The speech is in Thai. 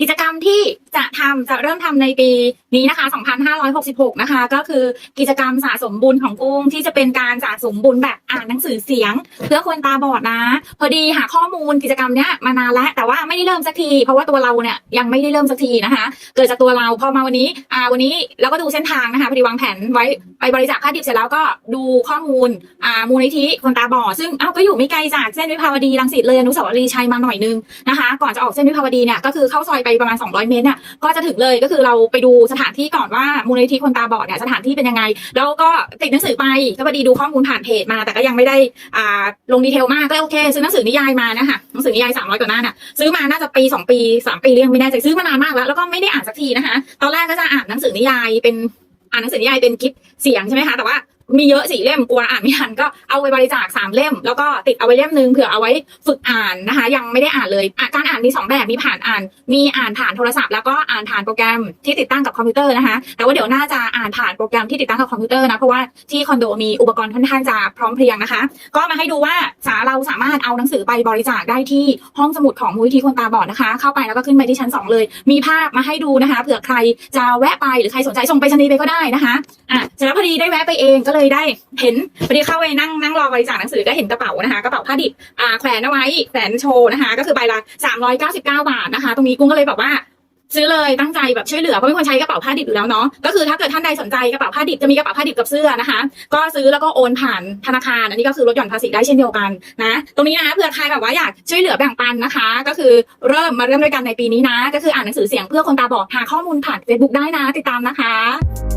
กิจกรรมที่จะทำจะเริ่มทำในปีนี้นะคะ 2566 นะคะ ก็คือกิจกรรมสะสมบุญของกุ้งที่จะเป็นการสะสมบุญแบบอ่านหนังสือเสียง เพื่อคนตาบอดนะ พอดีหาข้อมูลกิจกรรมเนี้ยมานานแล้ว แต่ว่าไม่ได้เริ่มสักทีเพราะว่าตัวเราเนี่ยยังไม่ได้เริ่มสักทีนะคะ เกิดจากตัวเราพอมาวันนี้อ่าวันนี้เราก็ดูเส้นทางนะคะพอดีวางแผนไว้ ไปบริจาคค่าดิบเสร็จแล้วก็ดูข้อมูลอ่ามูลนิธิคนตาบอดซึ่งเอ้าก็อยู่ไม่ไกลจากเส้นวิภาวดีรังสิตเลยอนุสาวรีย์ชัยมาหน่อยนึงนะคะ ก่อนจะออกเส้นวิภาวดีเนี่ยก็คือเข้าซอยไปประมาณ 200 เมตรเนี่ยก็จะถึงเลยก็คือเราไปดูสถานที่ก่อนว่ามูลนิธิคนตาบอดเนี่ยสถานที่เป็นยังไง แล้วก็ติดหนังสือไปก็พอดีดูข้อมูลผ่านเพจมา แต่ก็ยังไม่ได้อ่าลงดีเทลมากก็โอเคซื้อหนังสือนิยายมานะคะหนังสือนิยาย300กว่าหน้าน่ะซื้อมาน่าจะปี 2 ปี 3 ปีเรียงไม่แน่ใจซื้อมานานมากแล้วแล้วก็ไม่ได้อ่านสักทีนะคะ ตอนแรกก็จะอ่านหนังสือนิยายเป็น อ่านหนังสือนิยายเป็นคลิปเสียงใช่ไหมคะ แต่ว่า มีเยอะสี่เล่มกลัวอ่านไม่ทันก็เอาไปบริจาคสามเล่ม แล้วก็ติดเอาไว้เล่มหนึงเผื่อเอาไว้ฝึกอ่านนะคะ ยังไม่ได้อ่านเลยการอ่านมีสองแบบมีผ่านอ่าน มีอ่านผ่านโทรศัพท์แล้วก็อ่านผ่านโปรแกรมที่ติดตั้งกับคอมพิวเตอร์นะคะ แต่ว่าเดี๋ยวน่าจะอ่านผ่านโปรแกรมที่ติดตั้งกับคอมพิวเตอร์นะเพราะว่าที่คอนโดมีอุปกรณ์ค่อนข้างจะพร้อมเพรียงนะคะ ก็มาให้ดูว่าสาเราสามารถเอาหนังสือไปบริจาคได้ที่ห้องสมุดของมูลนิธิคนตาบอดนะคะ เข้าไปแล้วก็ขึ้นไปที่ชั้น 2 เลย มีภาพมาให้ดูนะคะเผื่อใครจะแวะไปหรือใครสนใจส่งไปชนีไปก็ได้นะคะอะเสร็จแล้วพอดีได้แวะไปเองก็เลยได้เห็นพอดีเข้าไปนั่งนั่งรอบริจาคหนังสือก็เห็นกระเป๋านะคะกระเป๋าผ้าดิบอ่าแขวนเอาไว้แขวนโชว์นะคะ ก็คือใบละ399บเก้าบาทนะคะ ตรงนี้กุ้งก็เลยแบบว่าซื้อเลยตั้งใจแบบช่วยเหลือเพราะเป็นคนใช้กระเป๋าผ้าดิบอยู่แล้วเนาะก็คือถ้าเกิดท่านใดสนใจกระเป๋าผ้าดิบจะมีกระเป๋าผ้าดิบกับเสื้อนะคะ ก็ซื้อแล้วก็โอนผ่านธนาคาร อันนี้ก็คือลดหย่อนภาษีได้เช่นเดียวกันนะตรงนี้นะคะเผื่อใครแบบว่าอยากช่วยเหลือแบ่งปันนะคะ ก็คือเริ่มมาเริ่มด้วยกันในปีนี้นะ ก็คืออ่านหนังสือเสียงเพื่อคนตาบอดหาข้อมูลผ่าน Facebook ได้นะติดตามนะคะ